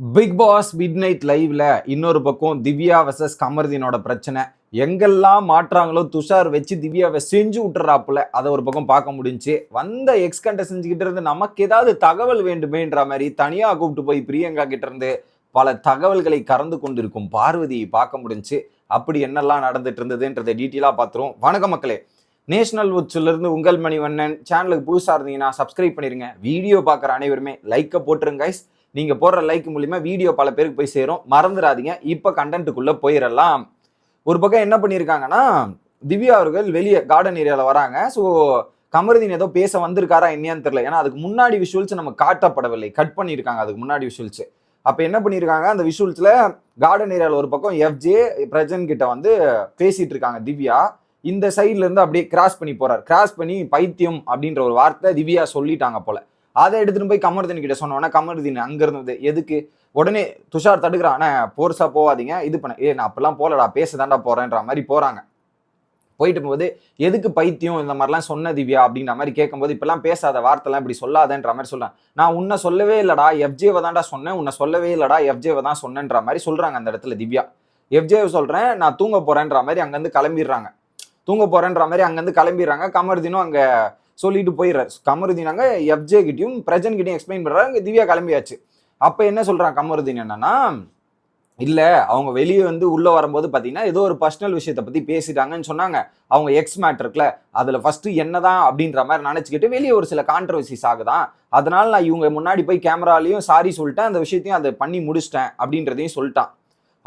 Big pass mid night லைவ்ல இன்னொரு பக்கம் திவ்யா வெசஸ் கமர்தீனோட பிரச்சனை. எங்கெல்லாம் மாற்றாங்களோ துஷார் வச்சு திவ்யாவை செஞ்சு விட்டுறாப்புல அதை ஒரு பக்கம் பார்க்க முடிஞ்சு. வந்த எக்ஸ் கண்டஸ்டன்ஸ் இருந்து நமக்கு ஏதாவது தகவல் வேண்டுமேன்ற மாதிரி தனியாக கூப்பிட்டு போய் பிரியங்கா கிட்ட இருந்து பல தகவல்களை கறந்து கொண்டிருக்கும் பார்வதியை பார்க்க முடிஞ்சு. அப்படி என்னெல்லாம் நடந்துட்டு இருந்ததுன்றதை டீட்டெயிலாக பார்த்துருவோம். வணக்க மக்களே. நேஷனல் உச்சிலிருந்து உங்கள் மணிவண்ணன். சேனலுக்கு புதுசாக இருந்தீங்கன்னா சப்ஸ்கிரைப் பண்ணிடுங்க வீடியோ பார்க்குற அனைவருமே லைக்கை போட்டுருங்க கைஸ் நீங்கள் போடுற லைக் மூலிமா வீடியோ பல பேருக்கு போய் சேரும். மறந்துடாதீங்க. இப்போ கண்டென்ட்டுக்குள்ளே போயிடலாம். ஒரு பக்கம் என்ன பண்ணியிருக்காங்கன்னா திவ்யா அவர்கள் வெளியே கார்டன் ஏரியாவில் வராங்க. ஸோ கமருதீன் ஏதோ பேச வந்திருக்காரா என்னன்னு தெரியல. ஏன்னா அதுக்கு முன்னாடி விஷுவல்ஸ் நம்ம காட்டப்படவில்லை. கட் பண்ணியிருக்காங்க அதுக்கு முன்னாடி விஷுவல்ஸ் அப்போ என்ன பண்ணியிருக்காங்க அந்த விஷுவல்ஸில் கார்டன் ஏரியாவில் ஒரு பக்கம் எஃப்ஜே பிரஜன் கிட்ட வந்து பேசிகிட்டு இருக்காங்க திவ்யா. இந்த சைட்லேருந்து அப்படியே கிராஸ் பண்ணி போகிறார் கிராஸ் பண்ணி பைத்தியம் அப்படின்ற ஒரு வார்த்தை திவ்யா சொல்லிட்டாங்க போல். அதை எடுத்துட்டு போய் கமருதீன் கிட்ட சொன்னோன்னா கமருதீன் அங்க இருந்தது எதுக்கு? உடனே துஷார் தடுக்கிறான். அண்ணா போர்ஸா போகாதீங்க இது பண்ண. ஏ நான் அப்பெல்லாம் போலடா. பேசதாண்டா போறேன்ற மாதிரி போறாங்க. போயிட்டு போகும்போது எதுக்கு பைத்தியம் இந்த மாதிரிலாம் சொன்ன திவ்யா? அப்படின்ற மாதிரி கேட்கும்போது இப்பெல்லாம் பேசாத வார்த்தைலாம் இப்படி சொல்லாதன்ற மாதிரி சொல்கிறேன் நான் உன்னை சொல்லவே இல்லடா. எஃப்ஜேவை தான்டா சொன்னேன். உன்னை சொல்லவே இல்லடா. எஃப்ஜேவை தான் சொன்னேன்ற மாதிரி சொல்கிறாங்க அந்த இடத்துல திவ்யா. எஃப்ஜேவை சொல்கிறேன் நான் தூங்க போகிறேன்ற மாதிரி அங்கேருந்து கிளம்பிடுறாங்க. தூங்க போகிறேன்ற மாதிரி அங்கேருந்து கிளம்பிடுறாங்க. கமர்தினும் அங்கே சொல்லிட்டு போயிடுறாரு. கமருதீனாங்க எஃப்ஜே கிட்டையும் பிரஜன் கிட்டையும் எக்ஸ்பிளைன் பண்ணுறாங்க திவ்யா கிளம்பியாச்சு. அப்போ என்ன சொல்கிறான் கமருதீன் என்னன்னா இல்லை அவங்க வெளியே வந்து உள்ளே வரும்போது பார்த்தீங்கன்னா ஏதோ ஒரு பர்சனல் விஷயத்தை பற்றி பேசிட்டாங்கன்னு சொன்னாங்க. அவங்க எக்ஸ் மேட்ருக்குல அதில் ஃபஸ்ட்டு என்னதான் அப்படின்ற மாதிரி நினச்சிக்கிட்டு வெளியே ஒரு சில கான்ட்ரவர்சிஸ் ஆகுதான் அதனால் நான் இவங்க முன்னாடி போய் கேமராலையும் சாரி சொல்லிட்டேன். அந்த விஷயத்தையும் அதை பண்ணி முடிச்சிட்டேன் அப்படின்றதையும் சொல்லிட்டான்.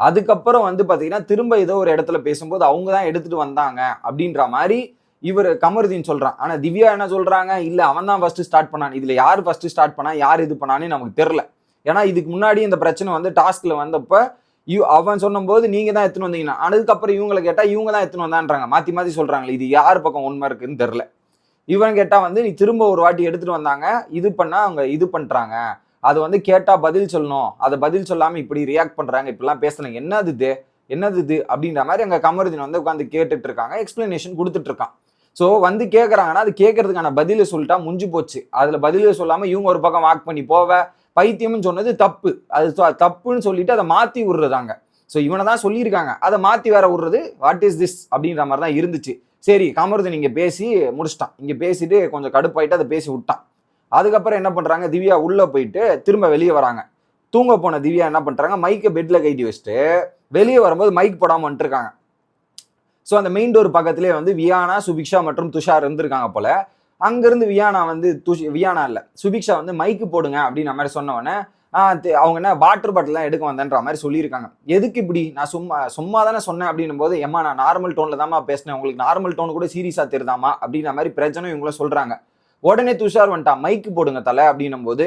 அதுக்கப்புறம் வந்து பார்த்தீங்கன்னா திரும்ப ஏதோ ஒரு இடத்துல பேசும்போது அவங்க தான் எடுத்துகிட்டு வந்தாங்க அப்படின்ற மாதிரி இவர் கமருதீன் சொல்றான். ஆனா திவ்யா என்ன சொல்றாங்க? இல்ல அவன் தான் ஃபர்ஸ்ட் ஸ்டார்ட் பண்ணான். இதுல யார் ஃபர்ஸ்ட் ஸ்டார்ட் பண்ணா யார் இது பண்ணான்னு நமக்கு தெரியல. ஏன்னா இதுக்கு முன்னாடி இந்த பிரச்சனை வந்து டாஸ்க்ல வந்தப்ப யூ அவன் சொன்னபோது நீங்க தான் எடுத்துன்னு வந்தீங்கன்னா அதுக்கப்புறம் இவங்களை கேட்டா இவங்க தான் எடுத்துன்னு வந்தான்றாங்க. மாத்தி மாத்தி சொல்றாங்களே இது யார் பக்கம் உண்மை இருக்குன்னு தெரியல. இவன் கேட்டா வந்து நீ திரும்ப ஒரு வாட்டி எடுத்துட்டு வந்தாங்க இது பண்ணா அவங்க இது பண்றாங்க. அது வந்து கேட்டா பதில் சொல்லணும். அதை பதில் சொல்லாம இப்படி ரியாக்ட் பண்றாங்க இப்படிலாம் பேசுறாங்க என்னது இது? என்னது இது? அப்படின்ற மாதிரி அங்க கமருதீன் வந்து உட்காந்து கேட்டுட்டு இருக்காங்க. எக்ஸ்பிளனேஷன் கொடுத்துட்டு இருக்கான். ஸோ வந்து கேட்குறாங்கன்னா அது கேட்கறதுக்கான பதிலை சொல்லிட்டா முடிஞ்சு போச்சு. அதில் பதிலை சொல்லாமல் இவங்க ஒரு பக்கம் வாக் பண்ணி போவ பைத்தியம்னு சொன்னது தப்பு. அது தப்புன்னு சொல்லிட்டு அதை மாற்றி விடுறதாங்க ஸோ இவனை தான் சொல்லியிருக்காங்க. அதை மாற்றி வேற விடுறது வாட் இஸ் திஸ் அப்படின்ற மாதிரி தான் இருந்துச்சு. சரி கமருதன் இங்கே பேசி முடிச்சிட்டான். இங்கே பேசிட்டு கொஞ்சம் கடுப்பாயிட்டு அதை பேசி விட்டான். அதுக்கப்புறம் என்ன பண்ணுறாங்க திவ்யா உள்ளே போயிட்டு திரும்ப வெளியே வராங்க. தூங்க போன திவ்யா என்ன பண்ணுறாங்க மைக்கை பெட்டில் கைட்டி வச்சுட்டு வெளியே வரும்போது மைக் போடாமல் வந்துட்டுருக்காங்க ஸோ அந்த மெயின் டோர் பக்கத்திலே வந்து வியானா சுபிக்ஷா மற்றும் துஷார் இருந்திருக்காங்க போல. அங்கேருந்து வியானா வந்து துஷ் வியானா இல்லை. சுபிக்ஷா வந்து மைக்கு போடுங்க அப்படின்ற மாதிரி சொன்னவொடனே அவங்க என்ன வாட்டர் பாட்டிலாம் எடுக்க வந்தேன்ற மாதிரி சொல்லியிருக்காங்க. எதுக்கு இப்படி? நான் சும்மா சும்மா தானே சொன்னேன். அப்படின்னும் போது ஏமா நான் நார்மல் டோனில் தான்மா பேசினேன். உங்களுக்கு நார்மல் டோன் கூட சீரியஸாக தெரிதாமா அப்படின்ற மாதிரி பிரச்சனை இவங்களும் சொல்கிறாங்க உடனே துஷார் வந்துட்டா மைக்கு போடுங்க தலை. அப்படின்னும் போது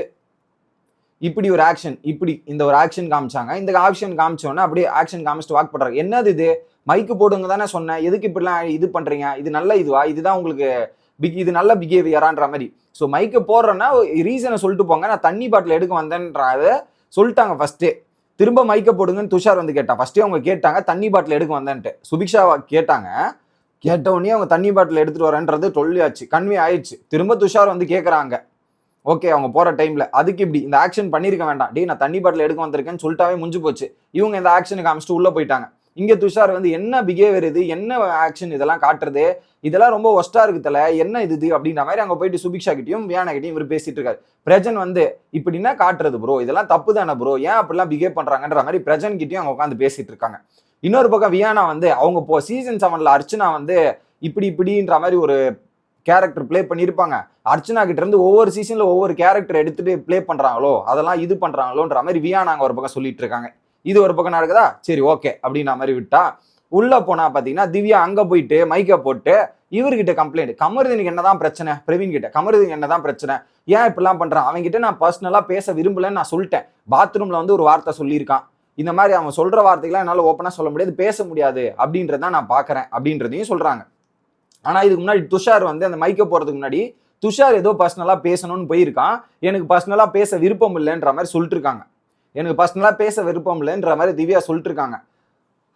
இப்படி ஒரு ஆக்ஷன் இப்படி இந்த ஒரு ஆக்ஷன் காமிச்சாங்க. இந்த ஆக்ஷன் காமிச்சோன்னே அப்படியே ஆக்ஷன் காமிச்சிட்டு வாக் பண்றாங்க என்னது இது? மைக்கு போடுங்க தானே சொன்னேன். எதுக்கு இப்படிலாம் இது பண்றீங்க? இது நல்ல இதுவா? இதுதான் உங்களுக்கு பிக் இது நல்ல பிஹேவியரான்ற மாதிரி. ஸோ மைக்கு போடுறேன்னா ரீசனை சொல்லிட்டு போங்க. நான் தண்ணி பாட்டில் எடுக்க வந்தேன்றத சொல்லிட்டாங்க ஃபஸ்ட்டு திரும்ப மைக்க போடுங்கன்னு துஷார் வந்து கேட்டான். ஃபஸ்ட்டே அவங்க கேட்டாங்க தண்ணி பாட்டில் எடுக்க வந்தேன்ட்டு. சுபிக்ஷா கேட்டாங்க. கேட்ட உடனே அவங்க தண்ணி பாட்டில் எடுத்துகிட்டு வரேன்றது தொல்லியாச்சு கன்வே ஆயிடுச்சு. திரும்ப துஷார் வந்து கேட்குறாங்க ஓகே அவங்க போற டைம்ல அதுக்கு இப்படி இந்த ஆக்ஷன் பண்ணிருக்க வேண்டாம். டே நான் தண்ணி பாட்டில் எடுக்க வந்திருக்கேன்னு சொல்லிட்டாவே முடிஞ்சு போச்சு. இவங்க இந்த ஆக்ஷனுக்கு அமைச்சிட்டு உள்ள போயிட்டாங்க. இங்க துஷார் வந்து என்ன பிஹேவியர் இது? என்ன ஆக்ஷன் இதெல்லாம் காட்டுறது? இதெல்லாம் ரொம்ப ஒஸ்டா இருக்குதுல என்ன இது இது? அப்படின்ற மாதிரி அங்க போயிட்டு சுபிக்ஷா கிட்டயும் வியானா கிட்டயும் இவர் பேசிட்டு இருக்காரு. பிரஜன் வந்து இப்படின்னா காட்டுறது ப்ரோ இதெல்லாம் தப்பு தானே ப்ரோ ஏன் அப்படிலாம் பிஹேவ் பண்றாங்கன்ற மாதிரி பிரஜன் கிட்டயும் அவங்க உட்காந்து பேசிட்டு இருக்காங்க. இன்னொரு பக்கம் வியானா வந்து அவங்க போ சீசன் செவன்ல அர்ச்சனா வந்து இப்படி இப்படின்ற மாதிரி ஒரு கேரக்டர் ப்ளே பண்ணியிருப்பாங்க. அர்ச்சனா கிட்ட இருந்து ஒவ்வொரு சீசன்ல ஒவ்வொரு கேரக்டர் எடுத்துட்டு ப்ளே பண்றாங்களோ அதெல்லாம் இது பண்றாங்களோன்ற மாதிரி வியானாங்க ஒரு பக்கம் சொல்லிட்டு இருக்காங்க. இது ஒரு பக்கம் நடக்குதா? சரி ஓகே அப்படின்ற மாதிரி விட்டா உள்ள போனா பாத்தீங்கன்னா திவ்யா அங்க போயிட்டு மைக்கை போட்டு இவர்கிட்ட கம்ப்ளைண்ட் கமருதனுக்கு என்னதான் பிரச்சனை? பிரவீன் கிட்ட. கமருதனுக்கு என்னதான் பிரச்சனை? ஏன் இப்படிலாம் பண்றான்? அவன் கிட்ட நான் பர்சனலா பேச விரும்பலன்னு நான் சொல்லிட்டேன். பாத்ரூம்ல வந்து ஒரு வார்த்தை சொல்லியிருக்கான். இந்த மாதிரி அவன் சொல்ற வார்த்தைகளாம் என்னால ஓப்பனா சொல்ல முடியாது பேச முடியாது அப்படின்றதான் நான் பாக்குறேன் அப்படின்றதையும் சொல்றாங்க. ஆனால் இதுக்கு முன்னாடி துஷார் வந்து அந்த மைக்க போகிறதுக்கு முன்னாடி துஷார் ஏதோ பர்சனலாக பேசணும்னு போயிருக்கான். எனக்கு பர்சனலாக பேச விருப்பம் இல்லைன்ற மாதிரி சொல்லிட்டு இருக்காங்க. எனக்கு பர்சனலாக பேச விருப்பம் இல்லைன்ற மாதிரி திவ்யா சொல்லிட்டு இருக்காங்க.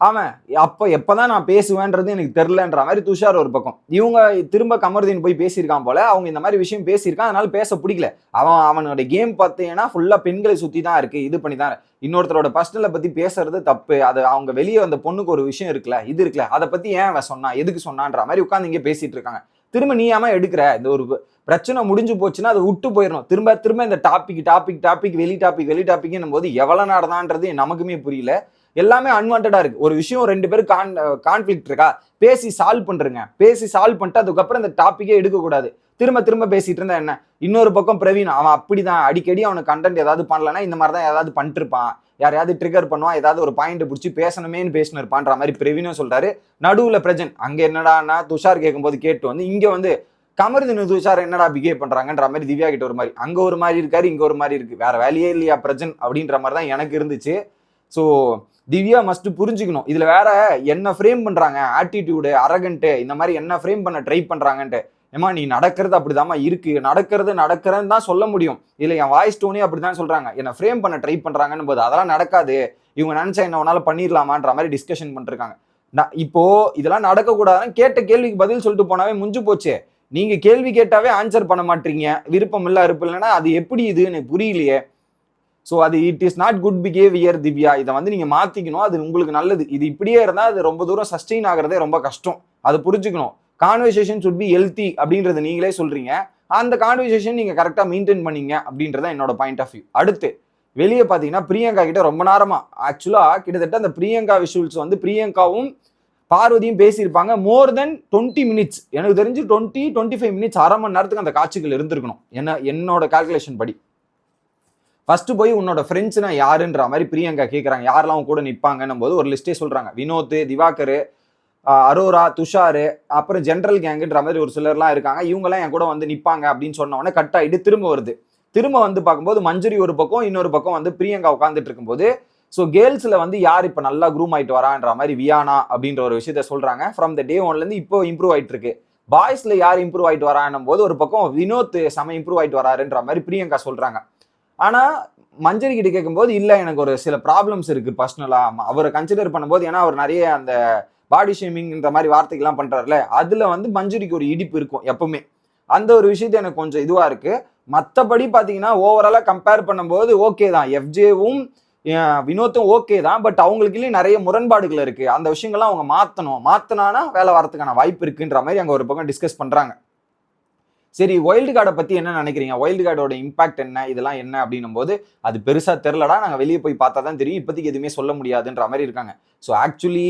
அவன் அப்போ எப்பதான் நான் பேசுவேன்றது எனக்கு தெரிலன்ற மாதிரி துஷார் ஒரு பக்கம். இவங்க திரும்ப கமருதீன் போய் பேசியிருக்கான் போல அவங்க இந்த மாதிரி விஷயம் பேசியிருக்கான் அதனால பேச பிடிக்கல. அவன் அவனோட கேம் பார்த்தீங்கன்னா ஃபுல்லாக பெண்களை சுற்றி தான் இருக்கு இது பண்ணி தான் இன்னொருத்தரோட பர்சனலை பற்றி பேசுறது தப்பு. அது அவங்க வெளியே வந்த பொண்ணுக்கு ஒரு விஷயம் இருக்குல்ல இது இருக்குல்ல அதை பற்றி ஏன் அவன் சொன்னா எதுக்கு சொன்னான்ற மாதிரி உட்காந்து இங்கே பேசிட்டு இருக்காங்க. திரும்ப நீ ஏமா எடுக்கிற? இந்த ஒரு பிரச்சனை முடிஞ்சு போச்சுன்னா அதை விட்டு போயிடணும். திரும்ப திரும்ப இந்த டாபிக் டாபிக் டாபிக் வெளி டாபிக் வெளி டாபிக்னும் போது எவ்வளோ நடந்தான்றது நமக்குமே புரியல. எல்லாமே அன்வான்டா இருக்கு. ஒரு விஷயம் ரெண்டு பேரும் கான் இருக்கா? பேசி சால்வ் பண்றேங்க. பேசி சால்வ் பண்ணிட்டு அதுக்கப்புறம் இந்த டாப்பிக்கே எடுக்கக்கூடாது. திரும்ப திரும்ப பேசிட்டு இருந்தா என்ன? இன்னொரு பக்கம் பிரவீன் அவன் அப்படிதான். அடிக்கடி அவனுக்கு கண்டென்ட் ஏதாவது பண்ணலன்னா இந்த மாதிரி தான் ஏதாவது பண்ணிட்டு இருப்பான் யாரையாவது ட்ரிகர் பண்ணுவான் ஏதாவது ஒரு பாயிண்ட் பிடிச்சி பேசணுமேனு பேசினு இருப்பான்ற மாதிரி பிரவீனும் சொல்றாரு. நடுவுல பிரஜன் அங்க என்னடானா துஷார் கேட்கும்போது கேட்டு வந்து இங்க வந்து கமருதின் துஷார் என்னடா பிஹேவ் பண்றாங்கன்ற மாதிரி திவ்யா கிட்ட ஒரு மாதிரி அங்க ஒரு மாதிரி இருக்காரு இங்க ஒரு மாதிரி இருக்கு. வேற வேலையே இல்லையா பிரஜன்? அப்படின்ற மாதிரி தான் எனக்கு இருந்துச்சு. ஸோ திவ்யா மஸ்ட் புரிஞ்சுக்கணும். இதுல வேற என்ன ஃப்ரேம் பண்றாங்க? ஆட்டிடியூடு அரகன்ட்டு இந்த மாதிரி என்ன ஃப்ரேம் பண்ண ட்ரை பண்றாங்கன்ட்டு. ஏமா நீ நடக்கிறது அப்படிதாம்மா இருக்கு. நடக்கிறது நடக்கிறேன்னு தான் சொல்ல முடியும். இல்லை என் வாய்ஸ் டோனே அப்படிதான் சொல்றாங்க. என்ன ஃப்ரேம் பண்ண ட்ரை பண்றாங்கன்னு போது அதெல்லாம் நடக்காது. இவங்க நினைச்சா என்ன உன்னால பண்ணிடலாமான்ற மாதிரி டிஸ்கஷன் பண்ணிருக்காங்க நான் இப்போ இதெல்லாம் நடக்கக்கூடாதுன்னு கேட்ட கேள்விக்கு பதில் சொல்லிட்டு போனாவே முடிஞ்சு போச்சு. நீங்க கேள்வி கேட்டாவே ஆன்சர் பண்ண மாட்டீங்க. விருப்பம் இல்ல இருப்பு இல்லைன்னா அது எப்படி இது எனக்கு புரியலையே. ஸோ அது it is not good behaviour Divya இதை வந்து நீங்கள் மாற்றிக்கணும் அது உங்களுக்கு நல்லது. இது இப்படியே இருந்தால் அது ரொம்ப தூரம் சஸ்டெயின் ஆகிறதே ரொம்ப கஷ்டம். அதை புரிஞ்சுக்கணும். கான்வர்சேஷன் சுட் பி ஹெல்த்தி அப்படின்றத நீங்களே சொல்கிறீங்க அந்த கான்வர்சேஷன் நீங்கள் கரெக்டாக மெயின்டைன் பண்ணீங்க அப்படின்றத என்னோட பாயிண்ட் ஆஃப் வியூ அடுத்து வெளியே பார்த்தீங்கன்னா பிரியங்கா கிட்ட ரொம்ப நேரமாக ஆக்சுவலாக கிட்டத்தட்ட அந்த பிரியங்கா விஷுவல்ஸ் வந்து பிரியங்காவும் பார்வதியும் பேசியிருப்பாங்க. மோர் தென் டுவெண்ட்டி மினிட்ஸ் எனக்கு தெரிஞ்சு டுவெண்ட்டி டுவெண்ட்டி ஃபைவ் மினிட்ஸ் அரை மணி நேரத்துக்கு அந்த காட்சிகள் இருந்திருக்கணும். என்ன என்னோட கால்குலேஷன் படி. ஃபர்ஸ்ட் போய் உன்னோட ஃப்ரெண்ட்ஸ்னா யாருன்ற மாதிரி பிரியங்கா கேட்குறாங்க யாரெல்லாம் கூட நிற்பாங்கன்னும் போது ஒரு லிஸ்டே சொல்கிறாங்க வினோத் திவாகர் அரோரா துஷாரு அப்புறம் ஜென்ரல் கேங்குன்ற மாதிரி ஒரு சிலர்லாம் இருக்காங்க. இவங்கெல்லாம் என் கூட வந்து நிற்பாங்க அப்படின்னு சொன்ன உடனே கட் ஆகிட்டு திரும்ப வருது. திரும்ப வந்து பார்க்கும்போது மஞ்சுரி ஒரு பக்கம் இன்னொரு பக்கம் வந்து பிரியங்கா உட்காந்துட்டு இருக்கும்போது ஸோ கேர்ள்ஸில் வந்து யார் இப்போ நல்லா க்ரூம் ஆகிட்டு வரான்ற மாதிரி வியானா அப்படின்ற ஒரு விஷயத்த சொல்கிறாங்க ஃப்ரம் த டே ஒன்லேருந்து இப்போ இம்ப்ரூவ் ஆயிட்டு இருக்கு. பாய்ஸில் யார் இம்ப்ரூவ் ஆகிட்டு வரான்னும் போது ஒரு பக்கம் வினோத் செம இம்ப்ரூவ் ஆயிட்டு வராருன்ற மாதிரி பிரியங்கா சொல்கிறாங்க ஆனால் மஞ்சரி கிட்ட கேட்கும்போது இல்லை எனக்கு ஒரு சில ப்ராப்ளம்ஸ் இருக்குது பர்சனலாக அவரை கன்சிடர் பண்ணும்போது ஏன்னா அவர் நிறைய அந்த பாடி ஷேமிங்ன்ற மாதிரி வார்த்தைகள்லாம் பண்ணுறாருல அதில் வந்து மஞ்சுரிக்கு ஒரு இடிப்பு இருக்கும் எப்பவுமே. அந்த ஒரு விஷயத்த எனக்கு கொஞ்சம் இதுவாக இருக்குது மற்றபடி பார்த்தீங்கன்னா ஓவராலாக கம்பேர் பண்ணும்போது ஓகே தான். எஃப்ஜேவும் வினோத்தும் ஓகே தான். பட் அவங்களுக்குலேயும் நிறைய முரண்பாடுகள் இருக்குது அந்த விஷயங்கள்லாம் அவங்க மாற்றணும் மாற்றினானா வேலை வரதுக்கான வாய்ப்பு இருக்குன்ற மாதிரி அங்கே ஒரு பக்கம் டிஸ்கஸ் பண்ணுறாங்க சரி வைல்டு கார்டை பற்றி என்ன நினைக்கிறீங்க? ஒயில்டு கார்டோட இம்பாக்ட் என்ன? இதெல்லாம் என்ன அப்படின்னும் போது அது பெருசாக தெரிலடா நாங்கள் வெளியே போய் பார்த்தா தான் தெரியும். இப்போதைக்கு எதுவுமே சொல்ல முடியாதுன்ற மாதிரி இருக்காங்க. ஸோ ஆக்சுவலி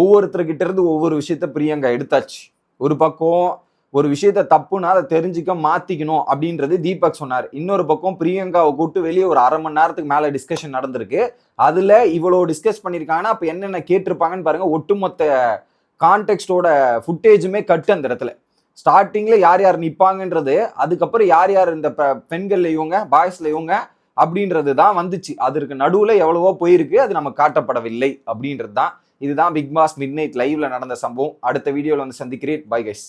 ஒவ்வொருத்தர்கிட்ட இருந்து ஒவ்வொரு விஷயத்த பிரியங்கா எடுத்தாச்சு. ஒரு பக்கம் ஒரு விஷயத்த தப்புனா அதை தெரிஞ்சுக்க மாத்திக்கணும் அப்படின்றது தீபக் சொன்னார். இன்னொரு பக்கம் பிரியங்காவை கூப்பிட்டு வெளியே ஒரு அரை மணி நேரத்துக்கு மேலே டிஸ்கஷன் நடந்திருக்கு. அதில் இவ்வளோ டிஸ்கஸ் பண்ணியிருக்காங்கன்னா அப்போ என்னென்ன கேட்டிருப்பாங்கன்னு பாருங்கள் ஒட்டுமொத்த கான்டெக்ட்டோட ஃபுட்டேஜுமே கட்டு அந்த இடத்துல. ஸ்டார்டிங்ல யார் யார் நிற்பாங்கன்றது அதுக்கப்புறம் யார் யார் இந்த பெண்கள்ல இவங்க பாய்ஸ்ல இவங்க அப்படின்றது தான் வந்துச்சு. அதற்கு நடுவில் எவ்வளவோ போயிருக்கு அது நம்ம காட்டப்படவில்லை அப்படின்றது தான் இதுதான் பிக் பாஸ் மிட் நைட் லைவ்ல நடந்த சம்பவம். அடுத்த வீடியோவில் வந்து சந்திக்கிறேன். Bye guys